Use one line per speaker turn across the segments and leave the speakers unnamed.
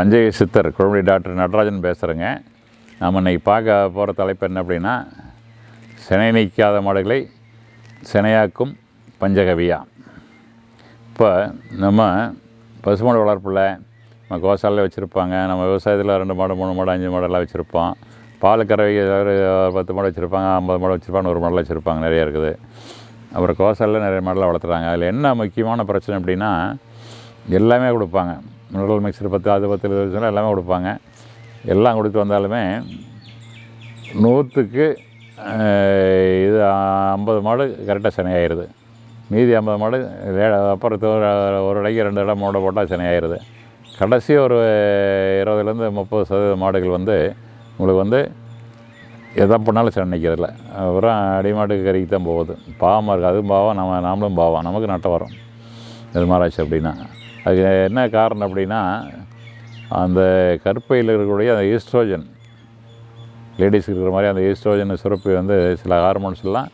பஞ்சய சித்தர் குழம்புடி டாக்டர் நடராஜன் பேசுகிறேங்க நம்ம இன்னைக்கு பார்க்க போகிற தலைப்பு என்ன அப்படின்னா சினை நீக்காத மாடுகளை சினையாக்கும் பஞ்சகவியா. இப்போ நம்ம பசுமாடு வளர்ப்பில் நம்ம கோசாலையில் வச்சுருப்பாங்க நம்ம விவசாயத்தில் ரெண்டு மாடு மூணு மாடு அஞ்சு மாடெல்லாம் வச்சுருப்போம். பால் கறவை ஒரு பத்து மாடு வச்சுருப்பாங்க ஐம்பது மாடு வச்சுருப்பாங்க நூறு மாடெல்லாம் வச்சுருப்பாங்க நிறைய இருக்குது. அப்புறம் கோசாலில் நிறைய மாடெல்லாம் வளர்த்துறாங்க. அதில் என்ன முக்கியமான பிரச்சனை அப்படின்னா எல்லாமே கொடுப்பாங்க. மினரல் மிக்சர் பத்து அது பத்து இருபது வச்சுனா எல்லாமே கொடுப்பாங்க. எல்லாம் கொடுத்து வந்தாலுமே நூற்றுக்கு இது ஐம்பது மாடு கரெக்டாக சினையாயிருது. மீதி ஐம்பது மாடு அப்புறத்து அப்புறம் ஒரு இடைக்கு ரெண்டு இடம் மூட போட்டால் சினையாயிருது. கடைசி ஒரு இருபதுலேருந்து முப்பது சதவீத மாடுகள் வந்து உங்களுக்கு வந்து எதை பண்ணாலும் சினை நிற்கிறதில்ல. அப்புறம் அடிமாட்டுக்கு கறிக்கு தான் போகுது. பாவமாக இருக்குது அதுவும் பாவம். நம்ம நாமளும் பாவம். நமக்கு நட்டம் வரும். இது ஆச்சு அப்படின்னா. அது என்ன காரணம் அப்படின்னா அந்த கருப்பையில் இருக்கக்கூடிய அந்த ஈஸ்ட்ரோஜன் லேடிஸ்க்கு இருக்கிற மாதிரி அந்த ஈஸ்ட்ரோஜன் சுரப்பி வந்து சில ஹார்மோன்ஸ் எல்லாம்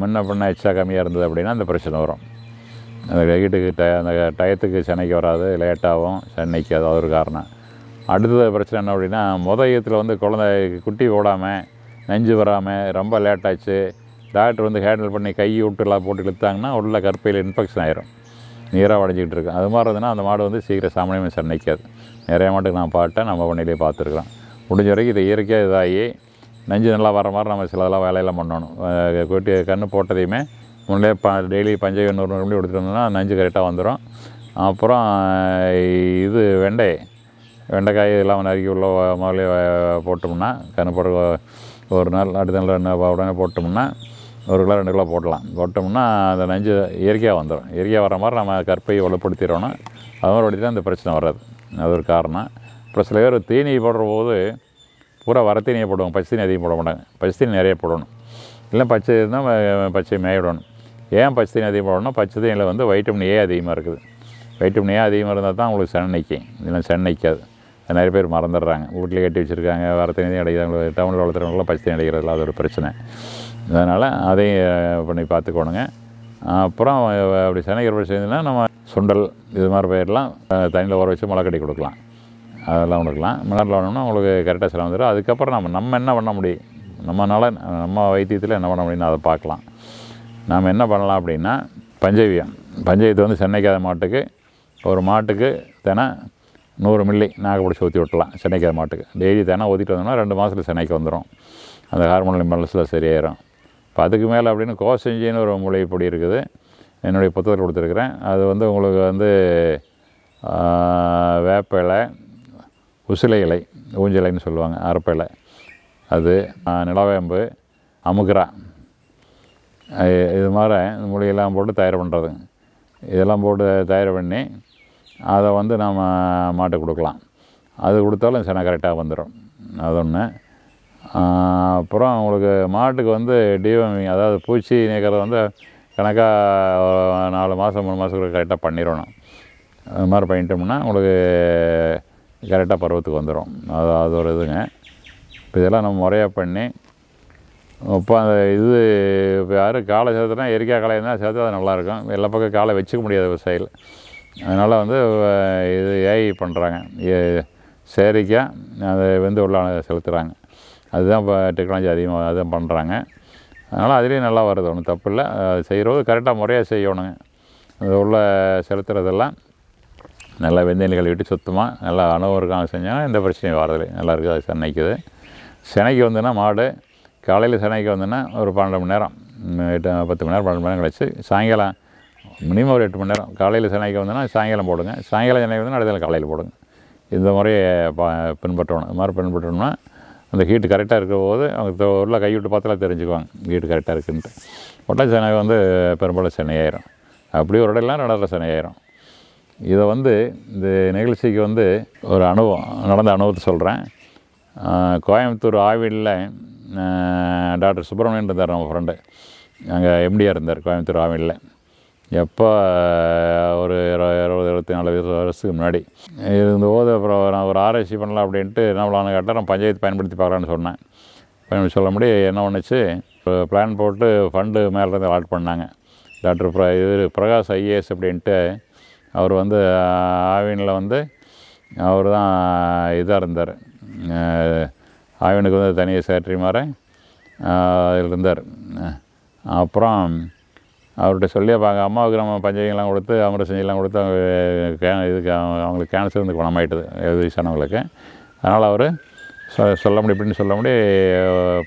முன்ன பின்ன எச்சா கம்மியாக இருந்தது அப்படின்னா அந்த பிரச்சனை வரும். அந்த வீட்டுக்கு ட அந்த டயத்துக்கு சென்னைக்கு வராது லேட்டாகும் சென்னைக்கு அது ஒரு காரணம். அடுத்தது பிரச்சனை என்ன அப்படின்னா முதயத்தில் வந்து குழந்தை குட்டி ஓடாமல் நெஞ்சு வராமல் ரொம்ப லேட்டாச்சு டாக்டர் வந்து ஹேண்டில் பண்ணி கை விட்டுலாம் போட்டு இழுத்தாங்கன்னா உள்ள கற்பையில் இன்ஃபெக்ஷன் ஆயிரும். நீராக வடைஞ்சிக்கிட்டு இருக்கு அது மாதிரி இருந்ததுன்னா அந்த மாடு வந்து சீக்கிரம் சாமானியமாக சென்னைக்காது நிறைய மாட்டுக்கு நான் பார்த்தேன் நம்ம பண்ணிலே பார்த்துருக்குறோம். முடிஞ்ச வரைக்கும் இது இயற்கையாக இதாகி நஞ்சு நல்லா வர மாதிரி நம்ம சிலதெல்லாம் வேலையெல்லாம் பண்ணணும். கொட்டி கன்று போட்டதையுமே முன்னே ப டெய்லி பஞ்சை நூறு நூறு மணி கொடுத்துட்டு வந்தோம்னா நஞ்சு கரெக்டாக வந்துடும் அப்புறம் இது வெண்டை. வெண்டைக்காய் இதெல்லாம் நறுக்கி உள்ள முதல்ல போட்டோம்னா கன்று போட்டு ஒரு நாள் அடுத்த நாள் ரெண்டு நாள் உடனே போட்டோம்னா ஒரு கிலோ ரெண்டு கிலோ போடலாம். போட்டோம்னா அந்த நஞ்சு இயற்கையாக வந்துடும் இயற்கையாக வர மாதிரி நம்ம கற்பையை வலுப்படுத்திடுறோன்னா அது மாதிரி வழிதான் இந்த பிரச்சனை வராது அது ஒரு காரணம். அப்புறம் சில பேர் தீனி போடுற போது பூரா வர தீனியை போடுவாங்க. பச்சை தீனி அதிகம் போட மாட்டாங்க. பச்சை தீனி நிறைய போடணும். இல்லை பச்சை இருந்தால் பச்சை மேய விடணும் ஏன் பச்சை தீனி அதிகம் போடணும்னா பச்சை தீனியில் வந்து வைட்டமின் ஏ அதிகமாக இருக்குது. வைட்டமின் ஏ அதிகமாக இருந்தால் தான் உங்களுக்கு சென்னை நிற்கும் இல்லை சென்னை நிற்காது அது நிறைய பேர் மறந்துடுறாங்க. வீட்டில் கட்டி வச்சுருக்காங்க வர தண்ணி அடைக்கிறாங்க டவுனில் வளர்த்துறவங்களாம் பச்சை தண்ணி அடைக்கிறதுல அது ஒரு பிரச்சனை. அதனால் அதையும் பண்ணி பார்த்துக்கோணுங்க. அப்புறம் அப்படி சனிக்கிற பிரச்சனைனா நம்ம சுண்டல் இது மாதிரி பயிரெலாம் தண்ணியில் ஊற வச்சு முளைக்கட்டி கொடுக்கலாம். அதெல்லாம் கொடுக்கலாம் மிளகாட்டில் வேணும்னா உங்களுக்கு கரெக்டாக செலவு வந்துடும். அதுக்கப்புறம் நம்ம நம்ம என்ன பண்ண முடியும்? நம்மனால நம்ம வைத்தியத்தில் என்ன பண்ண முடியும்னு அதை பார்க்கலாம். நாம் என்ன பண்ணலாம் அப்படின்னா பஞ்சவியம். பஞ்சாயத்து வந்து சென்னைக்காத மாட்டுக்கு ஒரு மாட்டுக்கு தினம் நூறு மில்லி நாக ஊற்றி விட்டலாம் சென்னைக்கு மாட்டுக்கு. டெய்லி தினம் ஊற்றிட்டு வந்தோம்னா ரெண்டு மாதத்தில் சென்னைக்கு வந்துடும் அந்த ஹார்மோனல் இம்பலன்ஸில் சரியாயிரும். இப்போ அதுக்கு மேலே அப்படின்னு கோசஞ்சின்னு ஒரு மூலிகை பொடி இருக்குது. என்னுடைய புத்தகத்தில் கொடுத்துருக்குறேன். அது வந்து உங்களுக்கு வந்து வேப்ப இலை உசிலை இலை ஊஞ்சலைன்னு சொல்லுவாங்க அரப்ப இலை அது நிலவேம்பு அமுக்குரா இது மாதிரி இந்த மூலிகையெல்லாம் போட்டு தயார் பண்ணுறது இதெல்லாம் போட்டு தயார் பண்ணி அதை வந்து நம்ம மாட்டுக்கு கொடுக்கலாம். அது கொடுத்தாலும் செனை கரெக்டாக வந்துடும் அது ஒன்று அப்புறம் உங்களுக்கு மாட்டுக்கு வந்து டிவமிங் அதாவது பூச்சி நீக்கிறது வந்து கணக்காக நாலு மாதம் மூணு மாதத்துக்கு கரெக்டாக பண்ணிடணும். அது மாதிரி பண்ணிட்டோம்னா உங்களுக்கு கரெக்டாக பருவத்துக்கு வந்துடும் அது அது ஒரு இதுங்க. இப்போ இதெல்லாம் நம்ம முறையாக பண்ணி இப்போ அந்த இது இப்போ யாரும் காலை சேர்த்துனா இயற்கையாக காலை இருந்தால் சேர்த்து அது நல்லாயிருக்கும் எல்லா பக்கம் காலை வச்சுக்க முடியாது விவசாயிகள். அதனால் வந்து இது ஏஐ பண்ணுறாங்க செயற்கையாக அதை வந்து உள்ள செலுத்துகிறாங்க அதுதான் இப்போ டெக்னாலஜி அதிகமாக அதுதான் பண்ணுறாங்க அதனால் அதுலேயும் நல்லா வருது. ஒன்றும் தப்பு இல்லை. அது செய்கிறது கரெக்டாக முறையாக செய்யணுங்க. அது உள்ள செலுத்துறதெல்லாம் நல்லா வெந்தயம் கழுவிட்டு சுத்தமாக நல்லா அனுபவம் இருக்காங்க செஞ்சாங்கன்னா எந்த பிரச்சனையும் வரதில்லை நல்லா இருக்குது. அது சென்னைக்குது. சென்னைக்கு வந்துன்னா மாடு காலையில் சென்னைக்கு வந்துன்னா ஒரு பன்னெண்டு மணி நேரம். எட்டு பத்து மணி நேரம் பன்னெண்டு மணி நேரம் கழிச்சு சாயங்காலம் மினிமம் ஒரு எட்டு மணி நேரம். காலையில் சென்னைக்கு வந்தோன்னா சாயங்காலம் போடுங்க. சாயங்காலம் சென்னைக்கு வந்தால் அடுத்த காலையில் போடுங்க. இந்த முறையை பா பின்பற்றணும். இது மாதிரி பின்பற்றணும்னா அந்த ஹீட்டு கரெக்டாக இருக்கிற போது அவங்க உள்ள கைவிட்டு பார்த்தாலே தெரிஞ்சுக்குவாங்க. ஹீட்டு கரெக்டாக இருக்குன்ட்டு. உடனே சென்னை வந்து பெரும்பாலும் சென்னை ஆயிரும். அப்படி ஒரு இடையிலாம் நடந்த சென்னை ஆயிரும். இதை வந்து இந்த நிகழ்ச்சிக்கு வந்து ஒரு அனுபவம் நடந்த அனுபவத்தை சொல்கிறேன் கோயம்புத்தூர் ஆவிலில் டாக்டர் சுப்பிரமணியன் இருந்தார் நம்ம ஃப்ரெண்டு அங்கே எம்டியாக இருந்தார் கோயம்புத்தூர் ஆவிலில். எப்போ ஒரு இருபது இருபது இருபத்தி நாலு வருஷத்துக்கு முன்னாடி. இருந்தபோது அப்புறம் நான் ஒரு ஆராய்ச்சி பண்ணலாம் அப்படின்ட்டு என்ன பண்ணலான்னு கேட்டால் நான் பஞ்சாயத்து பயன்படுத்தி பார்க்கலான்னு சொன்னேன். பயன்படுத்தி சொல்ல முடியும் என்ன பண்ணுச்சு பிளான் போட்டு ஃபண்டு மேலேருந்து அலாட் பண்ணாங்க. டாக்டர் பிர இது பிரகாஷ் ஐஏஎஸ் அப்படின்ட்டு அவர் வந்து ஆவினில் வந்து அவர் தான் இதாக இருந்தார். ஆவினுக்கு வந்து தனியாக சேட்டரி மாதிரி இருந்தார். அப்புறம் அவர்கிட்ட சொல்லி அப்போ எங்கள் அம்மாவுக்கு நம்ம பஞ்சகங்கள்லாம் கொடுத்து அமிர்த செஞ்செல்லாம் கொடுத்து அவங்க கே இதுக்கு அவங்களுக்கு கேன்சர் வந்து குணமாயிட்டது வயசானவங்களுக்கு அதனால் அவர் சொ சொல்ல முடியும் இப்படின்னு சொல்ல முடியும்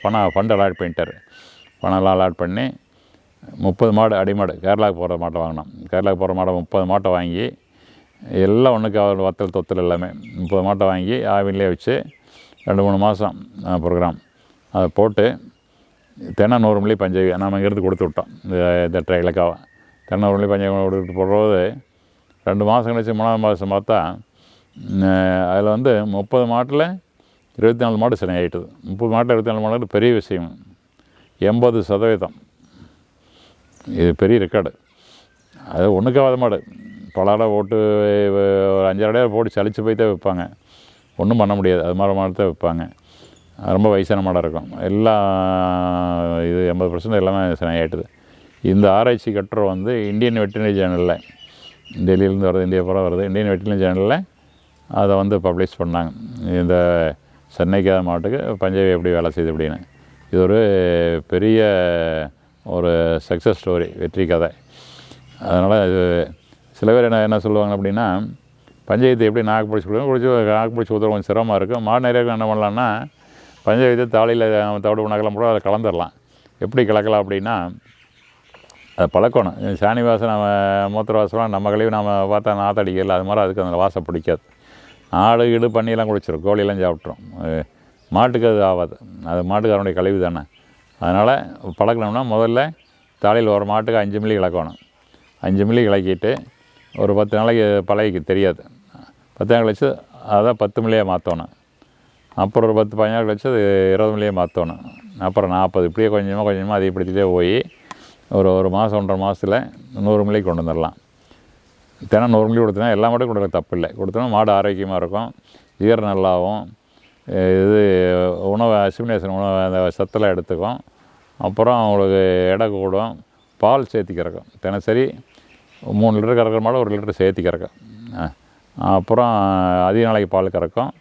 பணம் ஃபண்ட் அலாட் பண்ணிட்டார். பணம்லாம் அலாட் பண்ணி முப்பது மாடு அடிமாடு கேரளாவுக்கு போகிற மாட்டை வாங்கினோம் கேரளாவுக்கு போகிற மாடை முப்பது மாட்டை வாங்கி எல்லாம் ஒன்றுக்கு அவர் வத்தல் தொத்தல் எல்லாமே. முப்பது மாட்டை வாங்கி ஆவின்லேயே வச்சு ரெண்டு மூணு மாதம் ப்ரோக்ராம் அதை போட்டு தென்னை நூறு மில்லி நாம் நம்ம இங்கேருந்து கொடுத்து விட்டோம். இந்த இந்த ட்ரை இலக்காவை தென்னை நூறு மில்லி பஞ்சவி கொடுத்து போடுறது ரெண்டு மாதம் கழிச்சு மூணாவது மாதம் பார்த்தா அதில் வந்து முப்பது மாட்டில் இருபத்தி நாலு மாடு சினை ஆகிட்டுது முப்பது மாட்டில் இருபத்தி நாலு மாடு பெரிய விஷயம். எண்பது சதவீதம். இது பெரிய ரெக்கார்டு அது ஒன்றுக்காவது மாடு. பலாட போட்டு ஒரு அஞ்சாறு அடையாளம் போட்டு சளிச்சு போய் தான் விற்பாங்க. ஒன்றும் பண்ண முடியாது. அது மாதிரி மாடு தான் விற்பாங்க. ரொம்ப வயசான மாடாக இருக்கும். எல்லா இது எண்பது பர்சன்ட் எல்லாமே ஆகிட்டுது இந்த ஆராய்ச்சி கட்டுரை வந்து இந்தியன் வெட்டினரி சேனலில் டெல்லியிலேருந்து வருது இந்தியா பூரா வருது. இந்தியன் வெட்டினரி சேனலில் அதை வந்து பப்ளிஷ் பண்ணாங்க. இந்த சென்னைக்காத மாட்டுக்கு பஞ்சாபி எப்படி வேலை செய்யுது அப்படின்னு. இது ஒரு பெரிய ஒரு சக்ஸஸ் ஸ்டோரி வெற்றி கதை. அதனால் இது சில பேர் என்ன என்ன சொல்லுவாங்க அப்படின்னா பஞ்சாயத்து எப்படி நாக்கு பிடிச்சி கொடுக்கணும்? பிடிச்சி நாக்கு பிடிச்சி கொஞ்சம் சிரமமாக இருக்கும் மாடு நிறையா என்ன பண்ணலான்னா பஞ்சாயத்து தாலியில் தவிடு உணக்கலாம் கூட அதை கலந்துடலாம். எப்படி கலக்கலாம் அப்படின்னா அதை பழக்கணும். சாணி வாசம் நம்ம மூத்திர வாசம்லாம் நம்ம கழிவு நம்ம பார்த்தா நாத்தடிக்கல அது மாதிரி அதுக்கு அந்த வாசம் பிடிக்காது. ஆடு ஈடு பண்ணியெல்லாம் குடிச்சிடும் கோழியெல்லாம் சாப்பிட்ரும் மாட்டுக்கு அது ஆகாது அது மாட்டுக்கு அதனுடைய கழிவு தானே. அதனால் பழக்கணும்னா முதல்ல தாலியில் ஒரு மாட்டுக்கு அஞ்சு மில்லி கலக்கணும் அஞ்சு மில்லி கலக்கிட்டு ஒரு பத்து நாளைக்கு பழகிக்கு தெரியாது. பத்து நாள் கழிச்சு அதை பத்து மில்லியாக மாற்றணும் அப்புறம் ஒரு பத்து பதினாறு கழிச்சு அது இருபது மில்லியாக மாற்றணும். அப்புறம் நாற்பது இப்படியே கொஞ்சமாக கொஞ்சமாக அதிகப்படுத்திட்டே போய் ஒரு ஒரு மாதம் ஒன்றரை மாதத்தில் நூறு மில்லிக்கு கொண்டு வந்துடலாம். தினம் நூறு மில்லி கொடுத்தனா எல்லா மாட்டும் கொடுக்க தப்பு இல்லை. கொடுத்தோன்னா மாடு ஆரோக்கியமாக இருக்கும் ஈர நல்லாவும் இது உணவு அசிமினேஷன் உணவு அந்த சத்தெல்லாம் எடுத்துக்கும். அப்புறம் அவங்களுக்கு எடை கூடும் பால் சேர்த்தி கறக்கும். தினசரி மூணு லிட்டர் கறக்கிற மாடு ஒரு லிட்டர் சேர்த்தி கறக்கும். அப்புறம் அதிக நாளைக்கு பால் கறக்கும்.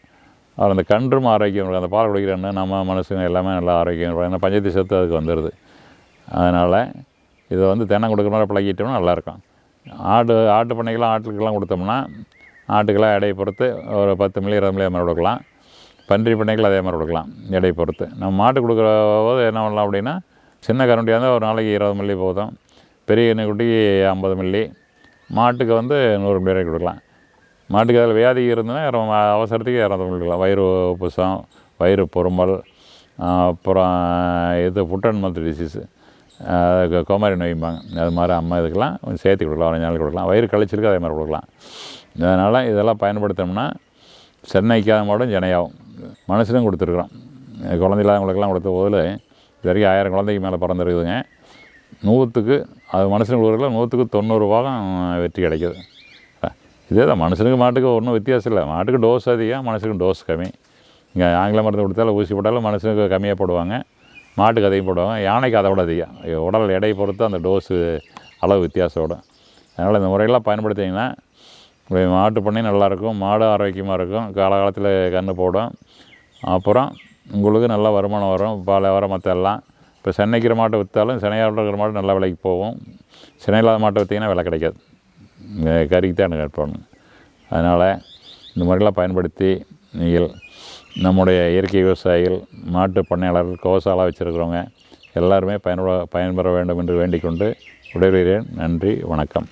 அவர் அந்த கன்றும் ஆரோக்கியம் இருக்கும் அந்த பால் குடிக்கிறன்னு நம்ம மனசுங்க எல்லாமே நல்லா ஆரோக்கியம் இருக்கும் ஏன்னா பஞ்சத்தி சத்து அதுக்கு வந்துடுது அதனால் இதை வந்து தினம் கொடுக்குற மாதிரி பழகிட்டோம்னா நல்லாயிருக்கும் ஆடு ஆட்டு பண்ணைக்கெல்லாம் ஆட்டுக்கெல்லாம் கொடுத்தோம்னா ஆட்டுக்கெல்லாம் எடையை பொறுத்து ஒரு பத்து மில்லி இருபது மில்லி அது மாதிரி கொடுக்கலாம். பன்றி பண்ணைகள் அதே மாதிரி கொடுக்கலாம் எடையை பொறுத்து. நம்ம மாட்டு கொடுக்குற போது என்ன பண்ணலாம் அப்படின்னா சின்ன கரண்டியாக இருந்தால் ஒரு நாளைக்கு இருபது மில்லி போதும். பெரிய குட்டிக்கு ஐம்பது மில்லி. மாட்டுக்கு வந்து நூறு மில்லி வரைக்கும் கொடுக்கலாம். மாட்டுக்கு அதில் வியாதி இருந்ததுன்னா இறம் அவசரத்துக்கு இறந்து கொடுக்கலாம் வயிறு உப்புசம் வயிறு பொறுமல் அப்புறம் இது ஃபுட் அண்ட் மந்த் டிசீஸு கோமாரி நோய்ம்பாங்க. அது மாதிரி அம்மா இதுக்கெல்லாம் கொஞ்சம் சேர்த்து கொடுக்கலாம் ஒரு நாள் கொடுக்கலாம். வயிறு கழிச்சிருக்கு அதே மாதிரி கொடுக்கலாம். அதனால் இதெல்லாம் பயன்படுத்தினோம்னா சென்னைக்காத ஜனையாகும். மனசிலும் கொடுத்துருக்குறோம் குழந்தை இல்லாதவங்களுக்கெல்லாம் கொடுத்த போதில் இது வரைக்கும் ஆயிரம் குழந்தைக்கு மேலே பிறந்திருக்குதுங்க. நூற்றுக்கு அது மனுஷனுக்கு கொடுக்குறதுல நூற்றுக்கு தொண்ணூறு பாகம் வெற்றி கிடைக்குது. இதே தான் மனுஷனுக்கு மாட்டுக்கு ஒன்றும் வித்தியாசம் இல்லை. மாட்டுக்கு டோஸ் அதிகம் மனுஷனுக்கு டோஸ் கம்மி. இங்கே ஆங்கில மருந்து கொடுத்தாலும் ஊசி போட்டாலும் மனுஷனுக்கு கம்மியாக போடுவாங்க. மாட்டுக்கு அதிகம் போடுவாங்க. யானைக்கு அதை விட அதிகம். உடல் எடை பொறுத்து அந்த டோஸு அளவு வித்தியாசப்படும் அதனால் இந்த முறையெல்லாம் பயன்படுத்திங்கன்னா மாட்டு பண்ணி நல்லாயிருக்கும் மாடு ஆரோக்கியமாக இருக்கும் காலகாலத்தில் கன்று போடும். அப்புறம் உங்களுக்கு நல்ல வருமானம் வரும் பால் வர மற்ற எல்லாம் இப்போ சென்னைக்கிற மாட்டை விற்றாலும் சென்னையாக இருக்கிற மாட்டு நல்ல விலைக்கு போகும். சென்னை இல்லாத மாட்டை விற்றீங்கன்னா விலை கிடைக்காது. கறிக்கு தான் கேட்பாங்க அதனால் இந்த மாதிரிலாம் பயன்படுத்தி நீங்கள் நம்முடைய இயற்கை விவசாயிகள் மாட்டு பண்ணையாளர்கள் கோசாலாக வச்சுருக்கிறவங்க எல்லாருமே பயன்பட பயன்பெற வேண்டும் என்று வேண்டிக் கொண்டு விடைபெறுகிறேன். நன்றி வணக்கம்.